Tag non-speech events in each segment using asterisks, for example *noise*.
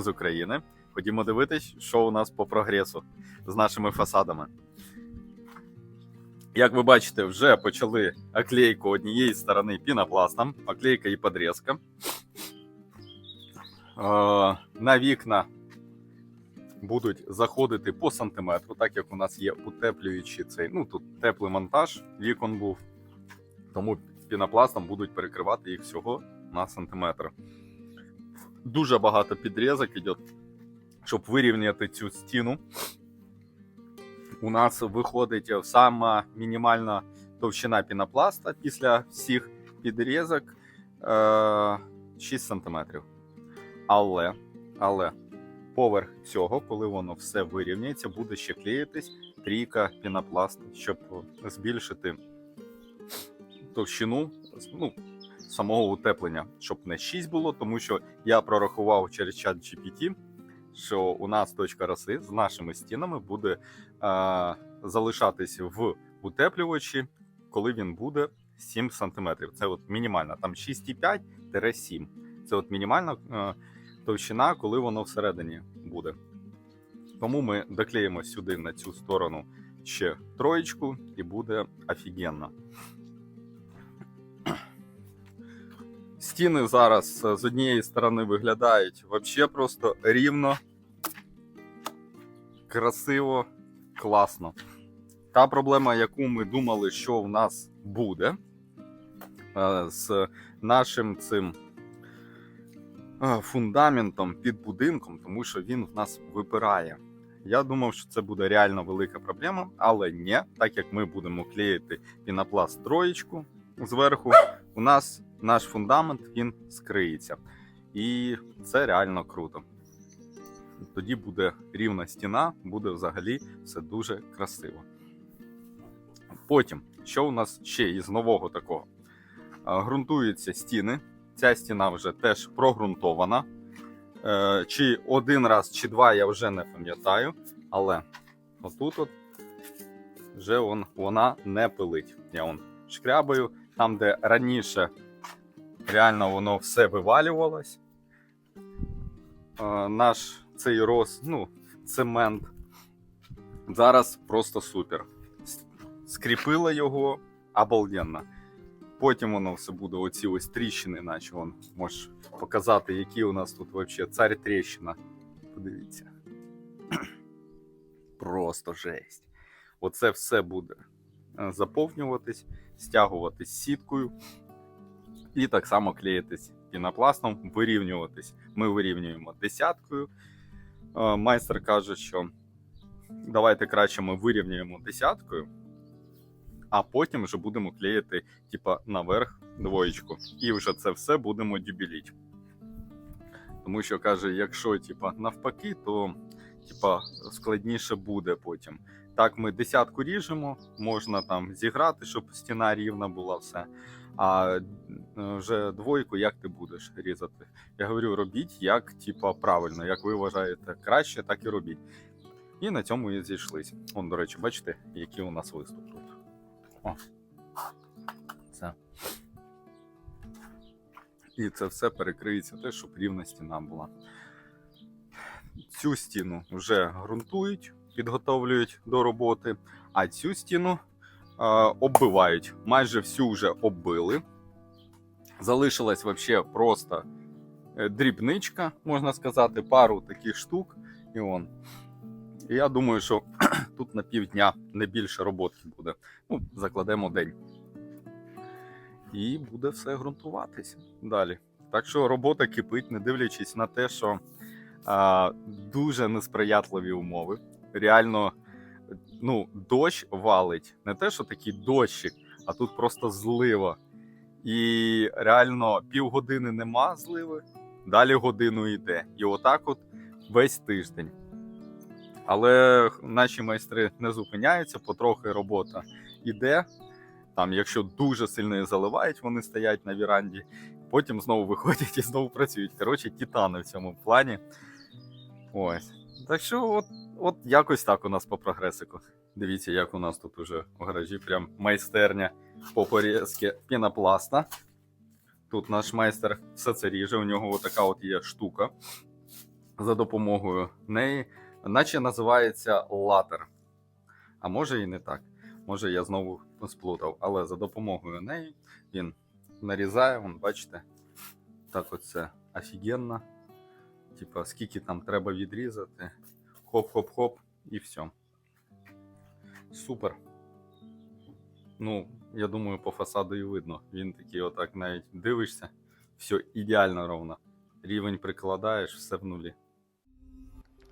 З України. Ходімо дивитись, що у нас по прогресу з нашими фасадами. Як ви бачите, вже почали оклейку однієї сторони пінопластом, оклейка і подрізка. Е, на вікна будуть заходити по сантиметру, так як у нас є утеплюючий цей. Ну тут теплий монтаж вікон був, тому пінопластом будуть перекривати їх всього на сантиметр. Дуже багато підрізок іде, щоб вирівняти цю стіну. У нас виходить сама мінімальна товщина пінопласта після всіх підрізок е, 6 см. Але, але поверх цього, коли воно все вирівняється, буде ще клеїтись трійка пінопласту, щоб збільшити товщину ну, самого утеплення, щоб не 6 було, тому що я прорахував через чат GPT, що у нас точка роси з нашими стінами буде е, залишатись в утеплювачі, коли він буде 7 см. Це от мінімальна, там 6,5-7. Це от мінімальна е, товщина, коли воно всередині буде. Тому ми доклеїмо сюди на цю сторону ще троєчку, і буде офігенно. Стіни зараз е, з однієї сторони виглядають вообще просто рівно, красиво, класно. Та проблема, яку ми думали, що в нас буде е, з нашим цим е, фундаментом під будинком, тому що він в нас випирає. Я думав, що це буде реально велика проблема, але ні, так як ми будемо клеїти пінопласт троєчку зверху, у нас наш фундамент він скриється. І це реально круто. Тоді буде рівна стіна, буде взагалі все дуже красиво. Потім, що у нас ще із нового такого? Грунтуються стіни. Ця стіна вже теж прогрунтована. Е, Чи один раз, чи два, я вже не пам'ятаю. Але отут от вже вона не пилить. Я вон шкрябаю, там, де раніше реально воно все вивалювалось. Е, Наш цей роз, ну, цемент. Зараз просто супер. Скріпила його обалденно. Потім воно все буде оці ось тріщини, наче вон можеш показати, які у нас тут взагалі царь тріщина. Подивіться. *clears throat* Просто жесть. Оце все буде е, заповнюватись, стягуватись сіткою і так само клеїтись пінопластом, вирівнюватись. Ми вирівнюємо десяткою. Е, Майстер каже, що давайте краще ми вирівнюємо десяткою, а потім вже будемо клеїти, типа, наверх двоєчку. І вже це все будемо дюбіліть. Тому що каже, якщо типа, навпаки, то типа, складніше буде потім. Так, ми десятку ріжемо, можна там зіграти, щоб стіна рівна була все. А е, вже двойку, як ти будеш різати? Я говорю, робіть як типа, правильно, як ви вважаєте краще, так і робіть. І на цьому і зійшлися. Он, до речі, бачите, який у нас виступ тут. О. Це. І це все перекриється те, щоб рівна стіна була. Цю стіну вже ґрунтують, підготовлюють до роботи, а цю стіну оббивають. Майже всю вже оббили. Залишилась вообще просто е, дрібничка, можна сказати, пару таких штук. І он. І я думаю, що *clears throat* тут на півдня не більше роботи буде. Ну, закладемо день. І буде все ґрунтуватись далі. Так що робота кипить, не дивлячись на те, що а, дуже несприятливі умови. Реально, ну, дощ валить. Не те, що такий дощик, а тут просто злива. І реально півгодини нема зливи, далі годину йде. І отак от весь тиждень. Але наші майстри не зупиняються, потрохи робота іде. Там, якщо дуже сильно заливають, вони стоять на віранді, потім знову виходять і знову працюють. Коротше, титани в цьому плані. Ось. Так що, от, от якось так у нас по прогресику. Дивіться, як у нас тут уже в гаражі прям майстерня по порізки пінопласта. Тут наш майстер все це ріже, у нього така от є штука. за допомогою неї, наче називається латер. А може і не так. Може я знову сплутав, але за допомогою неї він нарізає, вон, бачите, так оце офігенно. Типа, скільки там треба відрізати. Хоп-хоп-хоп і все. Супер. Ну, я думаю, по фасаду і видно. Він такий, отак навіть дивишся, все ідеально ровно. Рівень прикладаєш, все в нулі.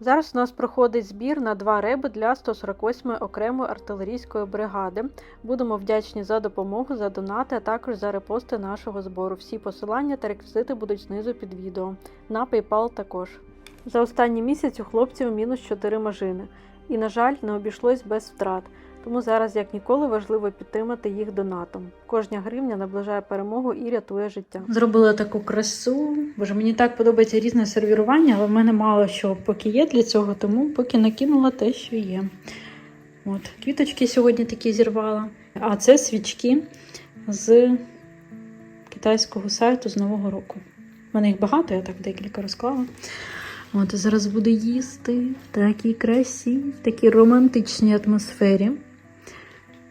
Зараз у нас проходить збір на два реби для 148-ї окремої артилерійської бригади. Будемо вдячні за допомогу, за донати, а також за репости нашого збору. Всі посилання та реквізити будуть знизу під відео. На PayPal також. За останній місяць у хлопців мінус 4 машини. І, на жаль, не обійшлось без втрат. Тому зараз, як ніколи, важливо підтримати їх донатом. Кожня гривня наближає перемогу і рятує життя. Зробила таку красу. Боже, мені так подобається різне сервірування, але в мене мало що поки є для цього, тому поки накинула те, що є. От, квіточки сьогодні такі зірвала. А це свічки з китайського сайту з Нового року. У мене їх багато, я так декілька розклала. От, зараз буду їсти в такій красі, в такій романтичній атмосфері.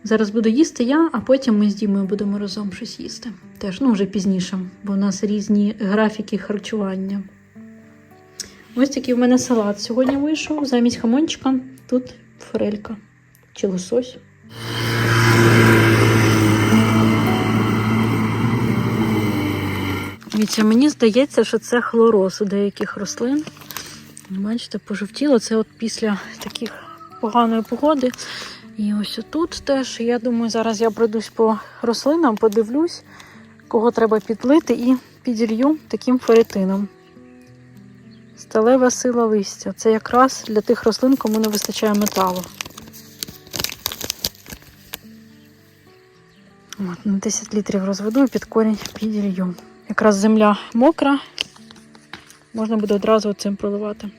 Зараз буду їсти я, а потім ми з Дімою будемо разом щось їсти. Теж, ну вже пізніше, бо у нас різні графіки харчування. Ось такий в мене салат сьогодні вийшов. Замість хамончика тут форелька чи лосось. Мені здається, що це хлороз у деяких рослин. Бачите, пожовтіло. Це от після таких поганої погоди. І ось тут теж. Я думаю, зараз я пройдусь по рослинам, подивлюсь, кого треба підлити, і піділью таким феритином. Сталева сила листя. Це якраз для тих рослин, кому не вистачає металу. От, на 10 літрів розведу і під корінь піділью. Якраз земля мокра, можна буде одразу цим проливати.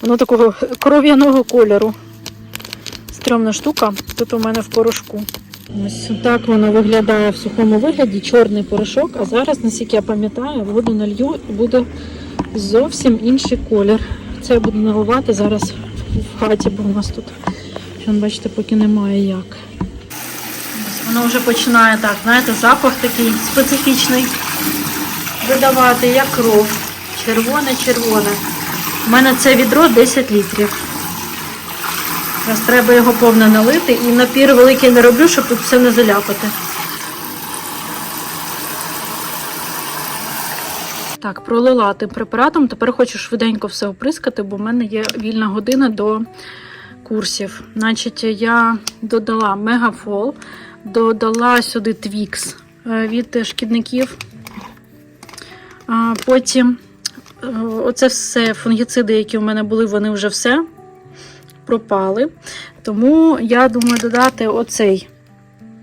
Воно такого кров'яного кольору. Стрьомна штука, тут у мене в порошку. Ось так воно виглядає в сухому вигляді, чорний порошок, а зараз, наскільки я пам'ятаю, воду налью і буде зовсім інший колір. Це я буду наливати зараз в хаті, бо у нас тут, бачите, поки немає як. Ось воно вже починає так, знаєте, запах такий специфічний видавати, як кров. Червоне-червоне. У мене це відро 10 літрів. Зараз треба його повно налити і напір великий не роблю, щоб тут все не заляпати. Так, пролила тим препаратом. Тепер хочу швиденько все оприскати, бо в мене є вільна година до курсів. Значить, я додала мегафол, додала сюди твікс е, від шкідників. Потім оце все фунгіциди, які у мене були, вони вже все пропали. Тому я думаю додати оцей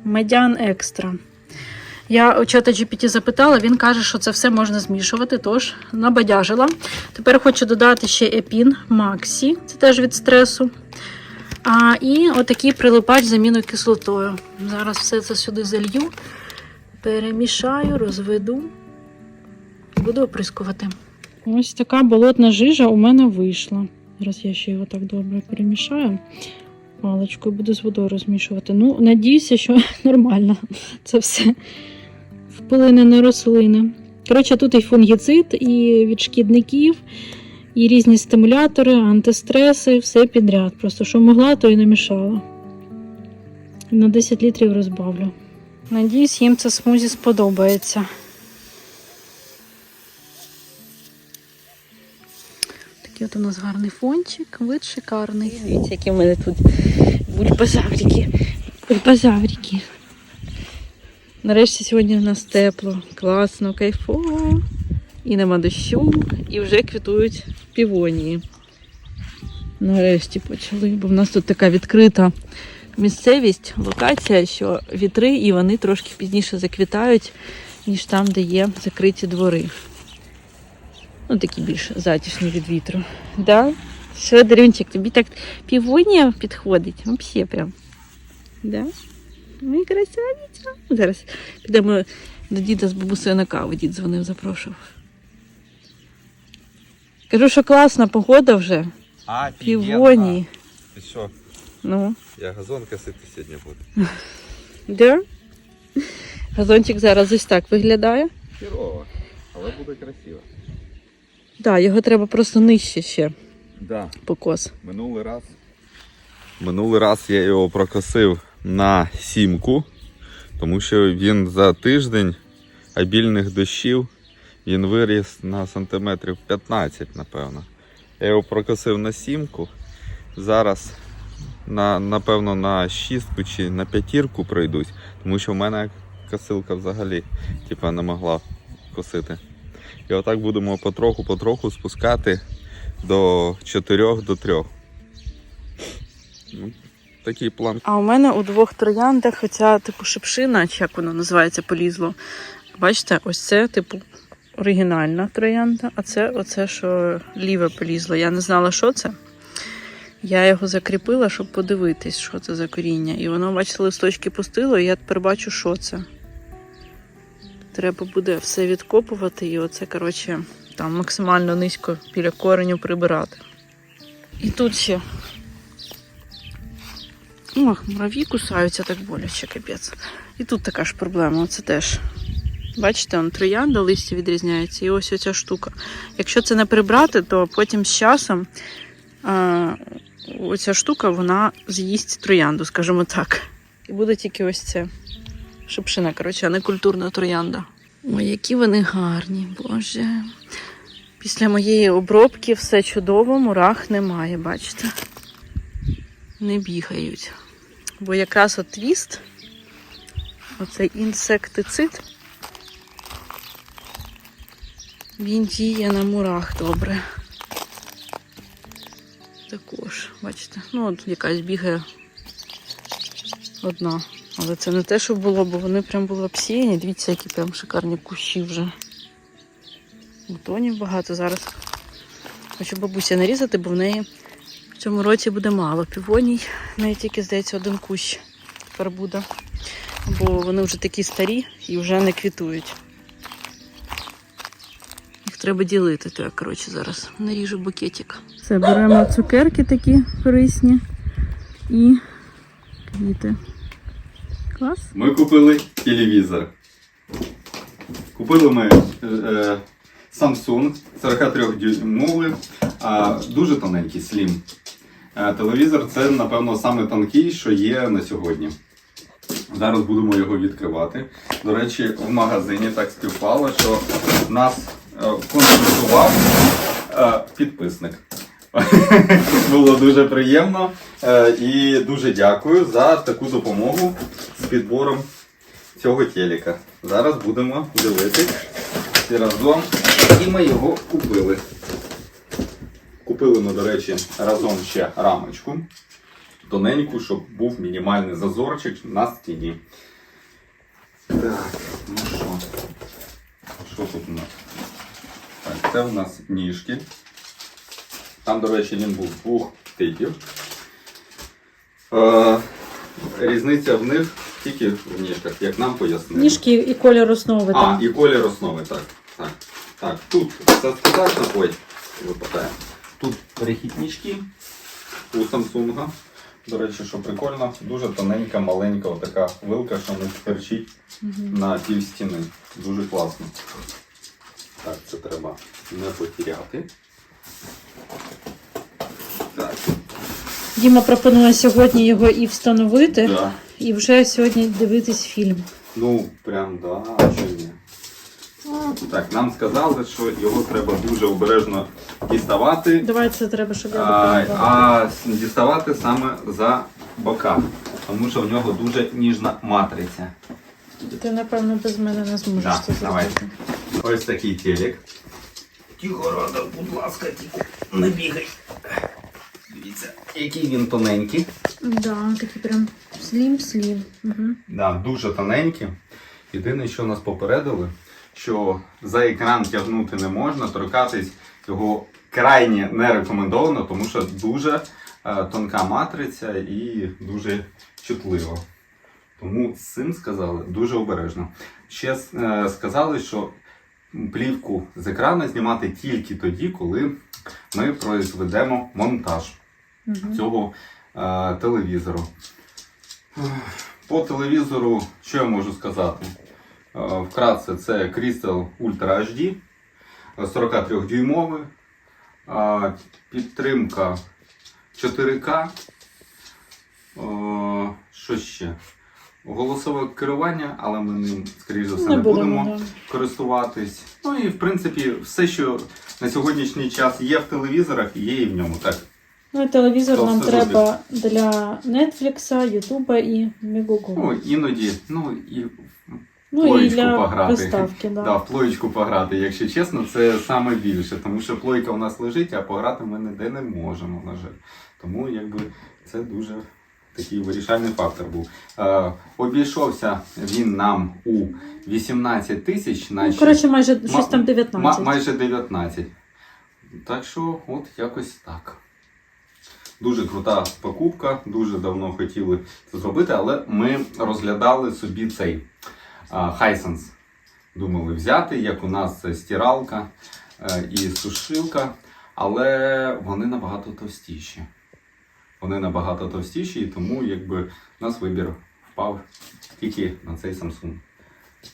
медян екстра. Я у чата GPT запитала, він каже, що це все можна змішувати, тож набадяжила. Тепер хочу додати ще епін Максі, це теж від стресу. А, і отакий прилипач з заміною кислотою. Зараз все це сюди залью, перемішаю, розведу. Буду оприскувати. Ось така болотна жижа у мене вийшла. Зараз я ще його так добре перемішаю. Паличкою буду з водою розмішувати. Ну, надіюся, що *laughs* нормально це все вплине на рослини. Коротше, тут і фунгіцид, і від шкідників, і різні стимулятори, антистреси, все підряд. Просто що могла, то і намішала. На 10 літрів розбавлю. Надіюсь, їм це смузі сподобається. Такий от у нас гарний фончик, вид шикарний. Дивіться, які в мене тут бульбазаврики. Бульбазаврики. Нарешті сьогодні в нас тепло, класно, кайфово. І нема дощу, і вже квітують півонії. Нарешті почали, бо в нас тут така відкрита місцевість, локація, що вітри і вони трошки пізніше заквітають, ніж там, де є закриті двори. Ну, такі більш затишні від вітру. Да? Що, Дарюнчик, тобі так півонія підходить? Взагалі прям. Да? Ну і красавиця. Зараз підемо до діда з бабусею на каву. Дід дзвонив, запрошував. Кажу, що класна погода вже. А, Півонії. І що? Ну, Я газон косити сьогодні буду. *laughs* де? Газончик зараз ось так виглядає. Хірово, але буде красиво. Так, да, його треба просто нижче ще Да. покос. Минулий раз. Минулий раз я його прокосив на сімку, тому що він за тиждень обільних дощів він виріс на сантиметрів 15, напевно. Я його прокосив на сімку. Зараз на, напевно на шістку чи на п'ятірку пройдусь, тому що в мене косилка взагалі типа, не могла косити. І отак будемо потроху-потроху спускати до 4 до 3. Ну, такий план. А у мене у двох трояндах оця типу шипшина, чи як воно називається, полізло. Бачите, ось це, типу, оригінальна троянда, а це оце, що ліве полізло. Я не знала, що це. Я його закріпила, щоб подивитись, що це за коріння. І воно, бачите, листочки пустило, і я тепер бачу, що це. Треба буде все відкопувати і оце, коротше, там максимально низько біля кореню прибирати. І тут ще Ох, мурав'ї кусаються так боляче, капець. І тут така ж проблема, це теж. Бачите, он троянда, листя відрізняється, і ось оця штука. Якщо це не прибрати, то потім з часом а, оця штука вона з'їсть троянду, скажімо так. І буде тільки ось це. Шипшина, коротше, а не культурна троянда. Ой, які вони гарні, боже. Після моєї обробки все чудово, мурах немає, бачите? Не бігають. Бо якраз от твіст, оцей інсектицид, він діє на мурах добре. Також, бачите, ну от якась бігає одна. Але це не те, що було, бо вони прям були обсіяні. Дивіться, які прям шикарні кущі вже. Бутонів багато зараз. Хочу бабуся нарізати, бо в неї в цьому році буде мало півоній. Неї тільки, здається, один кущ тепер буде. Бо вони вже такі старі і вже не квітують. Їх треба ділити, то я, коротше, зараз наріжу букетик. Все, беремо цукерки такі корисні і квіти. Клас. Ми купили телевізор. Купили ми е, е, Samsung 43-дюймовий, а, дуже тоненький слім. Е, телевізор це, напевно, саме тонкий, що є на сьогодні. Зараз будемо його відкривати. До речі, в магазині так співпало, що нас е, консультував підписник. Було дуже приємно е, і дуже дякую за таку допомогу з підбором цього телека. Зараз будемо всі разом. І ми його купили. Купили ми, до речі, разом ще рамочку. Тоненьку, щоб був мінімальний зазорчик на стіні. Так, ну що? Що тут у нас? Так, це у нас ніжки. Там, до речі, він був двох типів. Е, різниця в них тільки в ніжках, як нам пояснили. Ніжки і колір основи А, там. і колір основи, так. Так, так. тут все ой, випадає. Тут перехіднички у Samsung. До речі, що прикольно, дуже тоненька, маленька отака вилка, що не стерчить на пів стіни. Дуже класно. Так, це треба не потеряти. Так, Діма пропонує сьогодні його і встановити, да. і вже сьогодні дивитись фільм. Ну, прям да, а що ні. Так, нам сказали, що його треба дуже обережно діставати. Давай це треба, щоб я А, а діставати саме за бока, тому що в нього дуже ніжна матриця. Ти, напевно, без мене не зможеш Да, це давай. зробити. Ось такий телек. Тихо, Рада, будь ласка, тихо, не бігай. Дивіться, який він тоненький. Да, такий прям слім-слім. Угу. Да, дуже тоненькі. Єдине, що нас попередили, що за екран тягнути не можна, торкатись його крайне не рекомендовано, тому що дуже е, тонка матриця і дуже чутливо. Тому з цим сказали дуже обережно. Ще е, сказали, що плівку з екрану знімати тільки тоді, коли ми произведемо монтаж цього е, телевізору. По телевізору, що я можу сказати? Е, вкратце, це Crystal Ultra HD, е, 43-дюймовий, е, підтримка 4К. Е, що ще? Голосове керування, але ми ним, скоріш за все, не, будемо да. користуватись. Ну і в принципі, все, що на сьогоднішній час є в телевізорах, є і в ньому. Так, Ну і телевізор То нам треба для Netflix, Ютуба і Мегого. ну, іноді, ну і Ну і плоєчку для пограти. да. Да, в плоєчку пограти, якщо чесно, це саме більше, тому що плойка у нас лежить, а пограти ми ніде не можемо, на жаль. Тому якби це дуже такий вирішальний фактор був. Е, обійшовся він нам у 18 тисяч, Ну, коротше, майже щось там ма- 19. майже 19. Так що, от якось так. Дуже крута покупка, дуже давно хотіли це зробити, але ми розглядали собі цей Hisense. Думали взяти, як у нас стиралка е, і сушилка, але вони набагато товстіші. Вони набагато товстіші, і тому якби у нас вибір впав тільки на цей Samsung.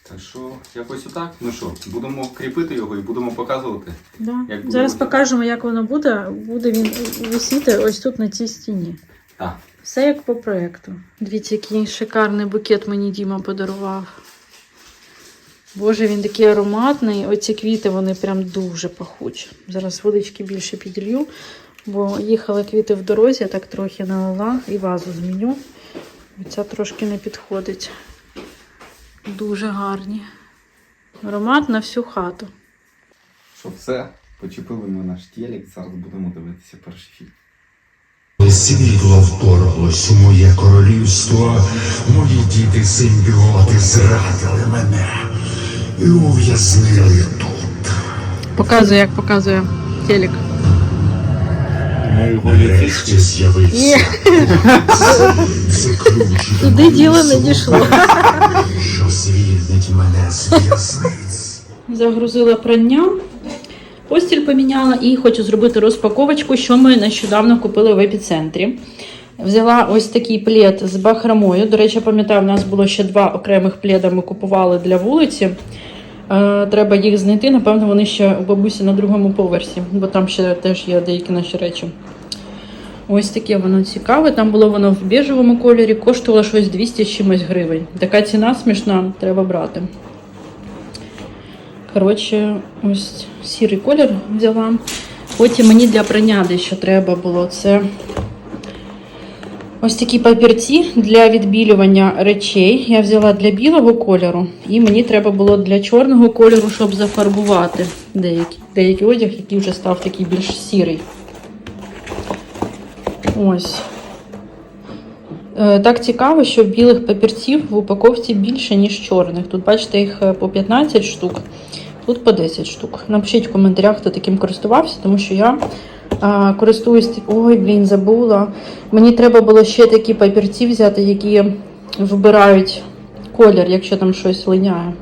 Так що, якось отак. Ну що, будемо кріпити його і будемо показувати. Да. Як буде Зараз виглядати? покажемо, як воно буде. Буде він висіти ось тут на цій стіні. Так. Все як по проєкту. Дивіться, який шикарний букет мені Діма подарував. Боже, він такий ароматний. Оці квіти вони прям дуже пахучі. Зараз водички більше піділью, бо їхали квіти в дорозі, я так трохи налила і вазу зміню. Ця трошки не підходить. Дуже гарні. Аромат на всю хату. Що все, почепили ми наш телек, зараз будемо дивитися перший фільм. Світло вторглось у моє королівство, мої діти симбіоти зрадили мене і ув'язнили тут. Показує, як показує телек. Нарешті з'явився. Це Туди діло не дійшло. Що звільнить мене з в'язниць. Загрузила прання, постіль поміняла і хочу зробити розпаковочку, що ми нещодавно купили в епіцентрі. Взяла ось такий плед з бахромою. До речі, пам'ятаю, у нас було ще два окремих пледа ми купували для вулиці. Е, Треба їх знайти. Напевно, вони ще у бабусі на другому поверсі, бо там ще теж є деякі наші речі. Ось таке воно цікаве. Там було воно в біжевому кольорі, коштувало щось 200 з чимось гривень. Така ціна смішна, треба брати. Коротше, ось сірий колір взяла. Потім мені для прання дещо треба було. Це ось такі папірці для відбілювання речей. Я взяла для білого кольору, і мені треба було для чорного кольору, щоб зафарбувати деякий, деякий одяг, який вже став такий більш сірий. Ось. Е, Так цікаво, що білих папірців в упаковці більше, ніж чорних. Тут, бачите, їх е, по 15 штук, тут по 10 штук. Напишіть в коментарях, хто таким користувався, тому що я а, користуюсь. Ой, блін, забула. Мені треба було ще такі папірці взяти, які вбирають колір, якщо там щось линяє.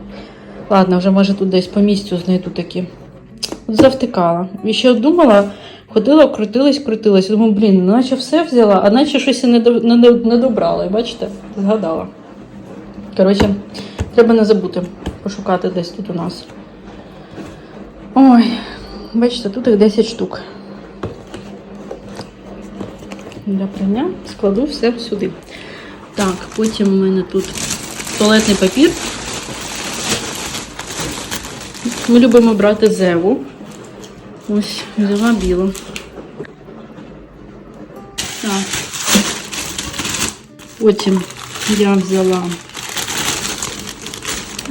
Ладно, вже може тут десь по місцю знайду такі. Завтикала. І ще думала, ходила, крутилась, крутилась. Думаю, блін, наче все взяла, а наче щось і не, до- не, до- не добрала. Бачите, згадала. Коротше, треба не забути пошукати десь тут у нас. Ой, бачите, тут їх 10 штук. Для прання складу все сюди. Так, потім у мене тут туалетний папір. Ми любимо брати зеву. Ось, взяла білу. Так. Потім я взяла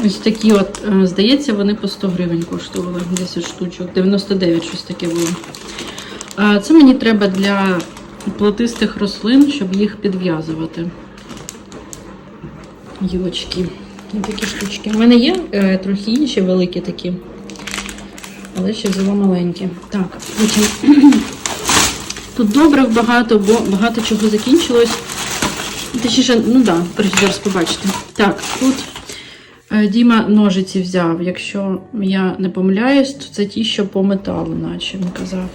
ось такі от, е, здається, вони по 100 гривень коштували 10 штучок, 99 щось таке було. Це мені треба для платистих рослин, щоб їх підв'язувати. Гілочки. Такі штучки. У мене є е, трохи інші великі такі. Але ще взяла маленькі. Так, потім *clears throat* тут добрив багато, бо багато чого закінчилось. Точніше, ну да, зараз побачите. Так, тут е, Діма ножиці взяв. Якщо я не помиляюсь, то це ті, що по металу, наче він казав.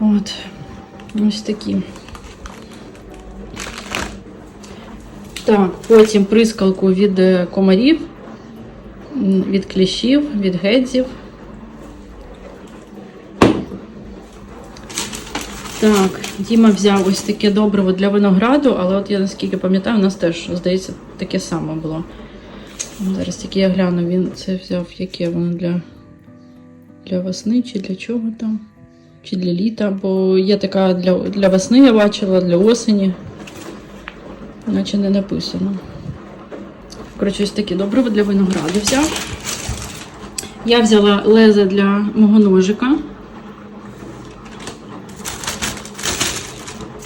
От. Ось такі. Так, потім прискалку від е, комарів, від кліщів, від гедзів. Так, Діма взяв ось таке добриво для винограду, але от я наскільки пам'ятаю, у нас теж, здається, таке саме було. Зараз тільки я гляну, він це взяв, яке воно для, для весни чи для чого там? Чи для літа, бо є така для, для весни я бачила, для осені. Наче не написано. Коротше, ось таке добриво для винограду взяв. Я взяла лезе для мого ножика.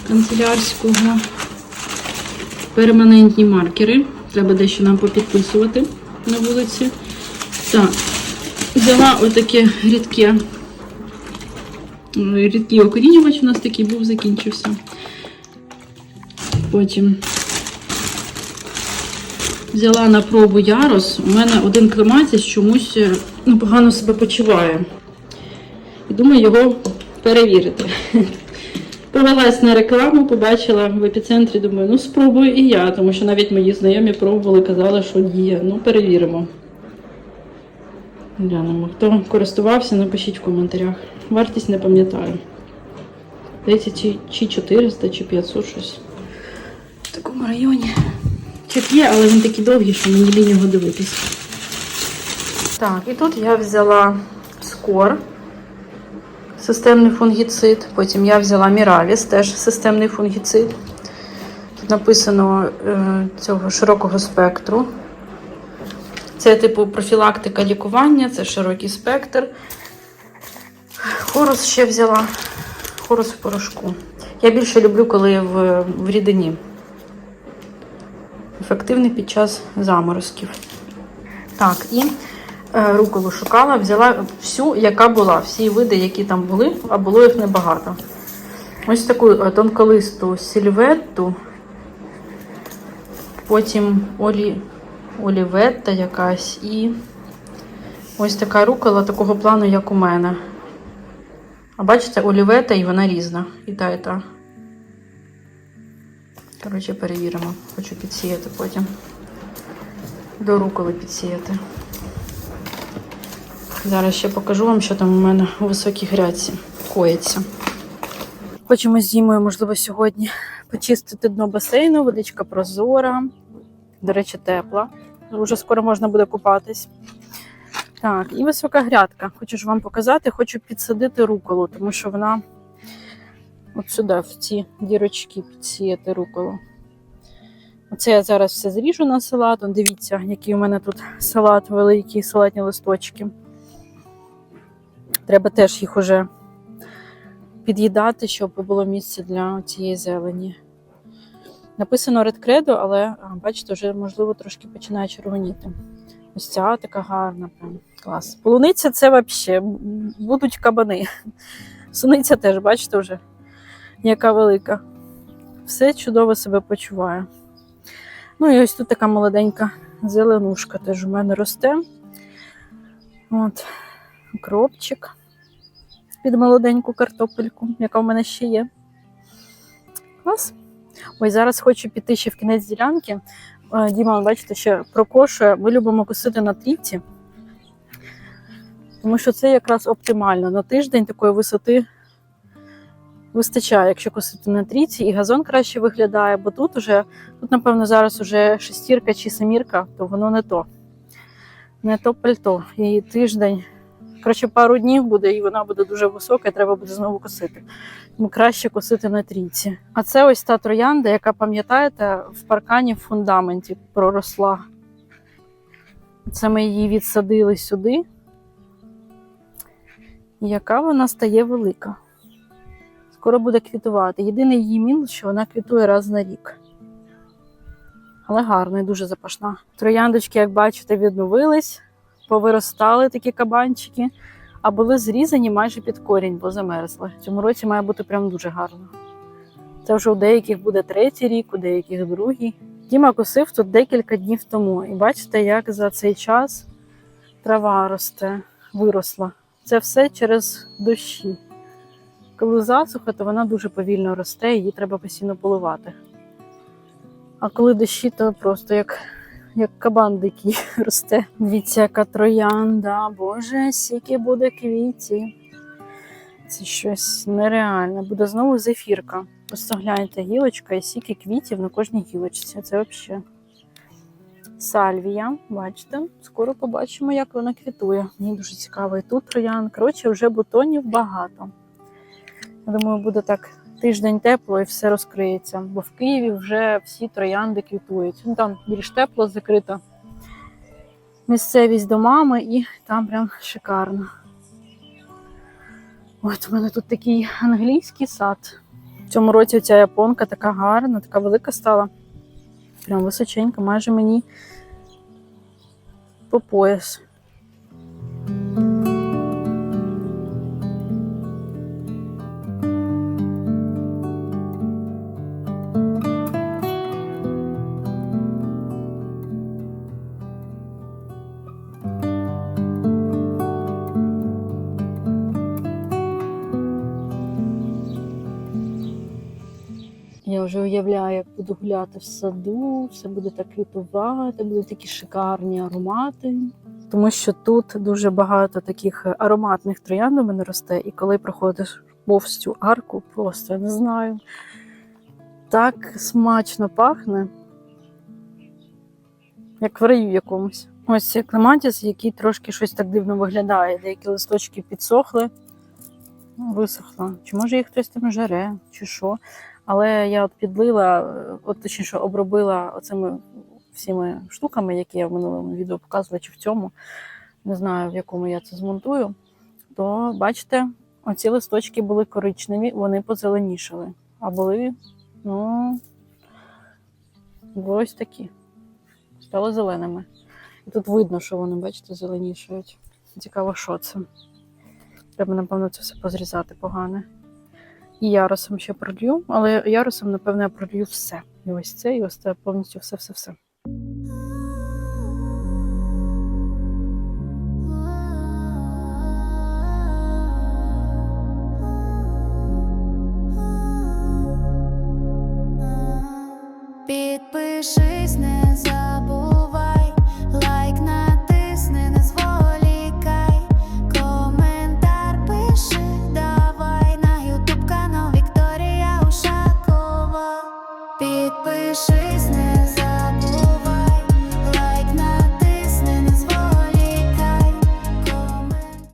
Канцелярського. Перманентні маркери. Треба дещо нам попідписувати на вулиці. Так, взяла отаке рідке. Рідкий окорінювач у нас такий був, закінчився. Потім взяла на пробу ярос. У мене один клематіс чомусь е, ну, погано себе почуває. І думаю його перевірити. *laughs* Повелась на рекламу, побачила в епіцентрі, думаю, ну спробую і я, тому що навіть мої знайомі пробували, казали, що діє. Ну, перевіримо. Глянемо. Хто користувався, напишіть в коментарях. Вартість не пам'ятаю. Здається, чи, чи 400, чи 500 щось. В такому районі. Чек є, але він такий довгий, що мені лінь його дивитись. Так, і тут я взяла скор, системний фунгіцид. Потім я взяла Міравіс, теж системний фунгіцид. Тут написано е, цього широкого спектру. Це типу профілактика лікування, це широкий спектр. Хорус ще взяла. Хорус в порошку. Я більше люблю, коли в, в рідині. Ефективний під час заморозків. Так, і е, руколу шукала, взяла всю, яка була, всі види, які там були, а було їх небагато. Ось таку е, тонколисту сільветту, потім олі, оліветта якась і ось така рукола такого плану, як у мене. А бачите, олівета і вона різна. І та, і та. Коротше, перевіримо. Хочу підсіяти потім. До руколи підсіяти. Зараз ще покажу вам, що там у мене у високій грядці коїться. Хочемо з Дімою, можливо, сьогодні почистити дно басейну, водичка прозора. До речі, тепла. Уже скоро можна буде купатись. Так, і висока грядка. Хочу ж вам показати, хочу підсадити руколу, тому що вона от сюди, в ці дірочки підсіяти руколу. Оце я зараз все зріжу на салат. Дивіться, який у мене тут салат великий, салатні листочки. Треба теж їх уже під'їдати, щоб було місце для цієї зелені. Написано Red Credo, але бачите, вже можливо трошки починає червоніти. Ось ця така гарна, прям клас. Полуниця це взагалі будуть кабани. *laughs* Суниця теж, бачите, вже яка велика. Все чудово себе почуває. Ну і ось тут така молоденька зеленушка теж у мене росте. От, укропчик під молоденьку картопельку, яка в мене ще є. Клас. Ой, зараз хочу піти ще в кінець ділянки. Е, Діма, бачите, ще прокошує. Ми любимо косити на трійці, тому що це якраз оптимально. На тиждень такої висоти вистачає, якщо косити на трійці, і газон краще виглядає, бо тут уже, тут, напевно, зараз уже шестірка чи семірка, то воно не то. Не то пальто. І тиждень, коротше, пару днів буде, і вона буде дуже висока, і треба буде знову косити. Тому краще косити на трійці. А це ось та троянда, яка, пам'ятаєте, в паркані в фундаменті проросла. Це ми її відсадили сюди. Яка вона стає велика. Скоро буде квітувати. Єдиний її мінус, що вона квітує раз на рік. Але гарна і дуже запашна. Трояндочки, як бачите, відновились, повиростали такі кабанчики, а були зрізані майже під корінь, бо замерзли. Цьому році має бути прям дуже гарно. Це вже у деяких буде третій рік, у деяких другий. Діма косив тут декілька днів тому. І бачите, як за цей час трава росте, виросла. Це все через дощі. Коли засуха, то вона дуже повільно росте, її треба постійно поливати. А коли дощі, то просто як, як кабан дикий *laughs* росте. Дивіться, яка троянда, боже, скільки буде квітів. Це щось нереальне. Буде знову зефірка. Просто гляньте, гілочка і скільки квітів на кожній гілочці. Це взагалі. Сальвія, бачите, скоро побачимо, як вона квітує. Мені дуже цікаво. І тут троян. Коротше, вже бутонів багато. Я думаю, буде так тиждень тепло і все розкриється. Бо в Києві вже всі троянди квітують. Ну там більш тепло закрита місцевість домами, і там прям шикарно. От у мене тут такий англійський сад. В цьому році ця японка така гарна, така велика стала. Прям височенька, майже мені по пояс. Вже уявляю, як буду гуляти в саду, все буде так квітувати, будуть такі шикарні аромати. Тому що тут дуже багато таких ароматних троянд у мене росте, і коли проходиш повз цю арку, просто я не знаю. Так смачно пахне, як в раю якомусь. Ось цей клематіс, який трошки щось так дивно виглядає. Деякі листочки підсохли, ну, висохло. Чи може їх хтось там жаре, чи що. Але я от підлила, е, от точніше обробила оцими всіми штуками, які я в минулому відео показувала, чи в цьому, не знаю, в якому я це змонтую. То бачите, оці листочки були коричневі, вони позеленішали. А були, ну, ось такі. Стали зеленими. І тут видно, що вони, бачите, зеленішають. Цікаво, що це. Треба, напевно, це все позрізати погане. І ярусом ще пролью, але ярусом, напевно, я пролью все. І ось це, і ось це повністю все-все-все.